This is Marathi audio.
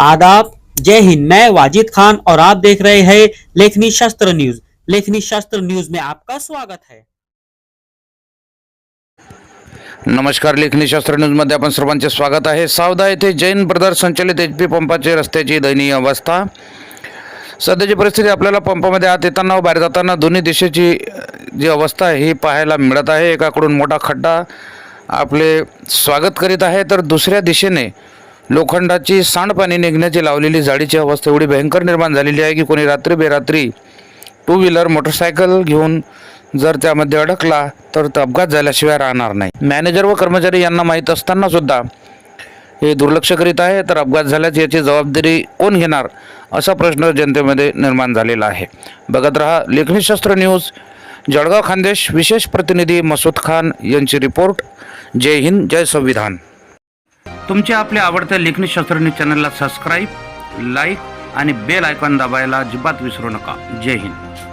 आदाब। जय हिंद। मैं वाजिद खान और आप देख रहे हैं लेखनी शास्त्र न्यूज। लेखनी शास्त्र न्यूज में आपका स्वागत है। नमस्कार लेखनी शास्त्र न्यूजमध्ये आपण सर्वांचे स्वागत आहे. सावदा येथे जैन ब्रदर संचलित एच पी पंपाचे रस्त्याची दयनीय अवस्था. सध्याची परिस्थिती आपल्याला पंपामध्ये आत येताना व बाहेर जाताना दोन्ही दिशेची जी अवस्था आहे ही पाहायला मिळत आहे. एकाकडून मोठा खड्डा आपले स्वागत करीत आहे. तर दुसऱ्या दिशेने लोखंडाची सांडपाणी निघण्याची लावलेली जाळीची अवस्था एवढी भयंकर निर्माण झालेली आहे की कोणी रात्री बेरात्री टू व्हीलर मोटरसायकल घेऊन जर त्यामध्ये अडकला तर तो अपघात झाल्याशिवाय राहणार नाही. मॅनेजर व कर्मचारी यांना माहीत असताना सुद्धा हे दुर्लक्ष करीत आहे. तर अपघात झाल्याची याची जबाबदारी कोण घेणार असा प्रश्न जनतेमध्ये निर्माण झालेला आहे. बघत रहा लेखनीशास्त्र न्यूज. जळगाव खानदेश विशेष प्रतिनिधी मसूद खान यांची रिपोर्ट. जय हिंद जय संविधान. तुमच्या आपल्या आवडत्या लेखनीशास्त्र शास्त्रज्ञ चॅनलला सबस्क्राईब लाईक आणि बेल आयकॉन दाबायला अजिबात विसरू नका. जय हिंद.